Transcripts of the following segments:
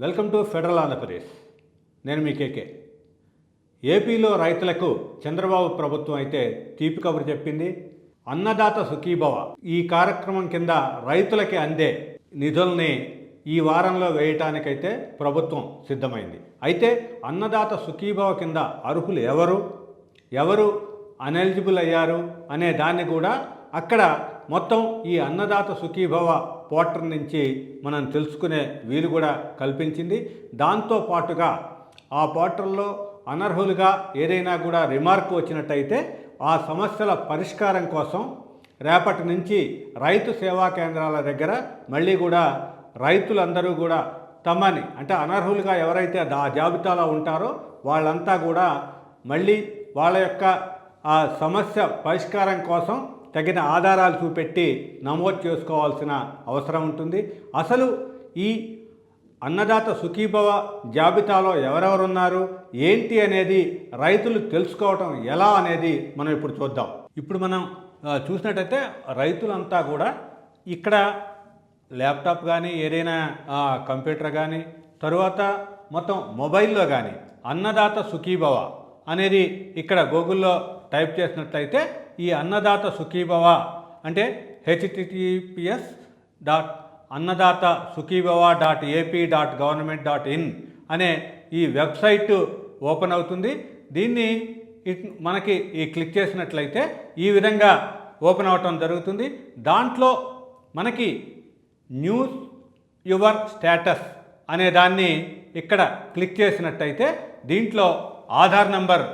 Welcome to federal Andhra Pradesh. నేను మీ కేకే. ఏపీలో రైతులకు చంద్రబాబు ప్రభుత్వం అయితే తీపి కబురు చెప్పింది. అన్నదాత సుఖీభవ. ఈ కార్యక్రమం కింద రైతులకి అందే నిధుల్ని ఈ వారంలో వేయటానికైతే ప్రభుత్వం సిద్ధమైంది. అయితే అన్నదాత సుఖీభవ కింద అర్హులు ఎవరు? ఎవరు అనెలిజిబుల్ అయ్యారు? అనే దాన్ని కూడా అక్కడ మొత్తం ఈ అన్నదాత సుఖీభవ పోర్టర్ నుంచి మనం తెలుసుకునే వీలు కూడా కల్పించింది. దాంతో పాటుగా ఆ పోర్టల్లో అనర్హులుగా ఏదైనా కూడా రిమార్క్ వచ్చినట్టయితే ఆ సమస్యల పరిష్కారం కోసం రేపటి నుంచి రైతు సేవా కేంద్రాల దగ్గర మళ్ళీ కూడా రైతులందరూ కూడా తమని అంటే అనర్హులుగా ఎవరైతే ఆ జాబితాలో ఉంటారో వాళ్ళంతా కూడా మళ్ళీ వాళ్ళ యొక్క ఆ సమస్య పరిష్కారం కోసం తగిన ఆధారాలు చూపెట్టి నమోదు చేసుకోవాల్సిన అవసరం ఉంటుంది. అసలు ఈ అన్నదాత సుఖీభవ జాబితాలో ఎవరెవరున్నారు? ఏంటి అనేది రైతులు తెలుసుకోవటం ఎలా అనేది మనం ఇప్పుడు చూద్దాం. ఇప్పుడు మనం చూసినట్టయితే రైతులంతా కూడా ఇక్కడ ల్యాప్టాప్ కానీ ఏదైనా కంప్యూటర్ కానీ తరువాత మొత్తం మొబైల్లో కానీ అన్నదాత సుఖీభవ అనేది ఇక్కడ గూగుల్లో టైప్ చేసినట్లయితే ఈ అన్నదాత సుఖీభవ అంటే H T T P S dot Annadata Sukhibhava dot AP dot government dot in అనే ఈ వెబ్సైట్ ఓపెన్ అవుతుంది. దీన్ని మనకి ఈ క్లిక్ చేసినట్లయితే ఈ విధంగా ఓపెన్ అవటం జరుగుతుంది. దాంట్లో మనకి న్యూస్ యువర్ స్టేటస్ అనే దాన్ని ఇక్కడ క్లిక్ చేసినట్టయితే దీంట్లో ఆధార్ నంబర్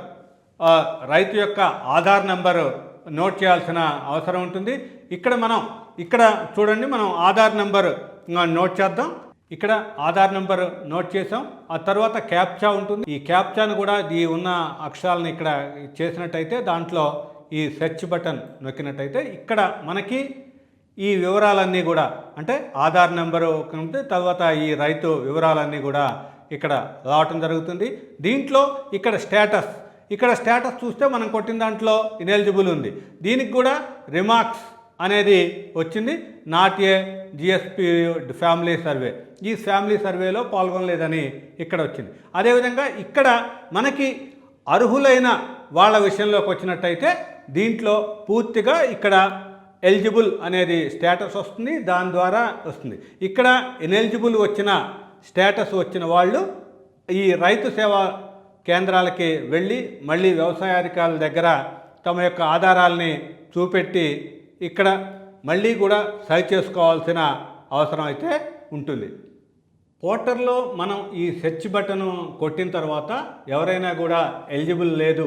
రైతు యొక్క ఆధార్ నెంబరు నోట్ చేయాల్సిన అవసరం ఉంటుంది. ఇక్కడ మనం ఇక్కడ చూడండి మనం ఆధార్ నెంబర్ నోట్ చేద్దాం. ఇక్కడ ఆధార్ నెంబర్ నోట్ చేసాం ఆ తర్వాత క్యాప్చా ఉంటుంది. ఈ క్యాప్చాను కూడా ఈ ఉన్న అక్షరాలను ఇక్కడ చేసినట్టయితే దాంట్లో ఈ సెర్చ్ బటన్ నొక్కినట్టయితే ఇక్కడ మనకి ఈ వివరాలన్నీ కూడా అంటే ఆధార్ నెంబరు ఉంటే తర్వాత ఈ రైతు వివరాలన్నీ కూడా ఇక్కడ రావటం జరుగుతుంది. దీంట్లో ఇక్కడ స్టేటస్ ఇక్కడ స్టేటస్ చూస్తే మనం కొట్టిన దాంట్లో ఇనెలిజిబుల్ ఉంది. దీనికి కూడా రిమార్క్స్ అనేది వచ్చింది. Not a GSP family survey ఈ ఫ్యామిలీ సర్వేలో పాల్గొనలేదని ఇక్కడ వచ్చింది. అదేవిధంగా ఇక్కడ మనకి అర్హులైన వాళ్ళ విషయంలోకి వచ్చినట్టయితే దీంట్లో పూర్తిగా ఇక్కడ ఎలిజిబుల్ అనేది స్టేటస్ వస్తుంది. దాని ద్వారా వస్తుంది. ఇక్కడ ఇనెలిజిబుల్ వచ్చిన స్టేటస్ వచ్చిన వాళ్ళు ఈ రైతు సేవా కేంద్రాలకి వెళ్ళి మళ్ళీ వ్యవసాయ అధికారుల దగ్గర తమ యొక్క ఆధారాల్ని చూపెట్టి ఇక్కడ మళ్ళీ కూడా సరి చేసుకోవాల్సిన అవసరం అయితే ఉంటుంది. పోర్టర్లో మనం ఈ సెర్చ్ బటన్ కొట్టిన తర్వాత ఎవరైనా కూడా ఎలిజిబుల్ లేదు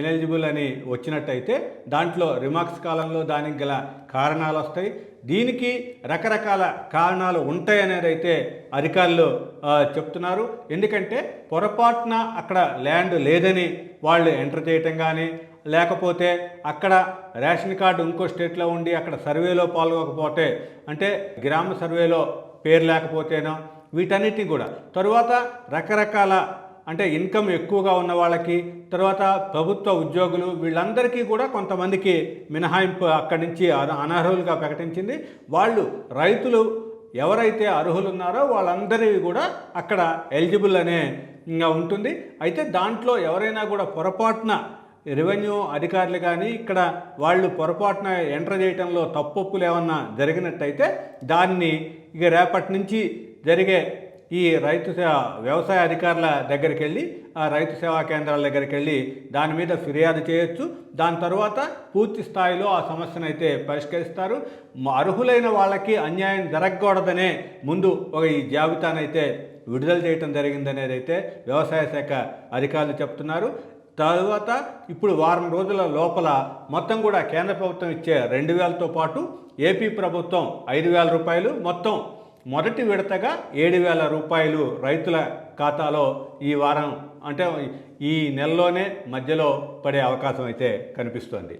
ఎలిజిబుల్ అని వచ్చినట్టయితే దాంట్లో రిమార్క్స్ కాలంలో దానికి గల కారణాలు వస్తాయి. దీనికి రకరకాల కారణాలు ఉంటాయనేది అయితే అధికారులు చెప్తున్నారు. ఎందుకంటే పొరపాటున అక్కడ ల్యాండ్ లేదని వాళ్ళు ఎంటర్ చేయటం కానీ లేకపోతే అక్కడ రేషన్ కార్డు ఇంకో స్టేట్లో ఉండి అక్కడ సర్వేలో పాల్గొకపోతే అంటే గ్రామ సర్వేలో పేరు లేకపోతేనో వీటన్నిటిని కూడా. తరువాత రకరకాల అంటే ఇన్కమ్ ఎక్కువగా ఉన్న వాళ్ళకి తర్వాత ప్రభుత్వ ఉద్యోగులు వీళ్ళందరికీ కూడా కొంతమందికి మినహాయింపు అక్కడి నుంచి అన- అనర్హులుగా ప్రకటించింది. వాళ్ళు రైతులు ఎవరైతే అర్హులు ఉన్నారో వాళ్ళందరివి కూడా అక్కడ ఎలిజిబుల్ అనే ఇంకా ఉంటుంది. అయితే దాంట్లో ఎవరైనా కూడా పొరపాటున రెవెన్యూ అధికారులు కానీ ఇక్కడ వాళ్ళు పొరపాటున ఎంటర్ చేయటంలో తప్పొప్పులు ఏమన్నా జరిగినట్టయితే దాన్ని ఇక రేపటి నుంచి జరిగే ఈ రైతు సే- వ్యవసాయ అధికారుల దగ్గరికి వెళ్ళి ఆ రైతు సేవా కేంద్రాల దగ్గరికి వెళ్ళి దాని మీద ఫిర్యాదు చేయొచ్చు. దాని తర్వాత పూర్తి స్థాయిలో ఆ సమస్యను అయితే పరిష్కరిస్తారు అర్హులైన వాళ్ళకి అన్యాయం జరగకూడదనే ముందు ఒక ఈ జాబితానైతే విడుదల చేయటం జరిగిందనేది అయితే వ్యవసాయ శాఖ అధికారులు చెప్తున్నారు. తర్వాత ఇప్పుడు వారం రోజుల లోపల మొత్తం కూడా కేంద్ర ప్రభుత్వం ఇచ్చే రెండు వేలతో పాటు ఏపీ ప్రభుత్వం ఐదు వేల రూపాయలు మొత్తం మొదటి విడతగా ఏడు వేల రూపాయలు రైతుల ఖాతాలో ఈ వారం అంటే ఈ నెలలోనే మధ్యలో పడే అవకాశం అయితే కనిపిస్తోంది.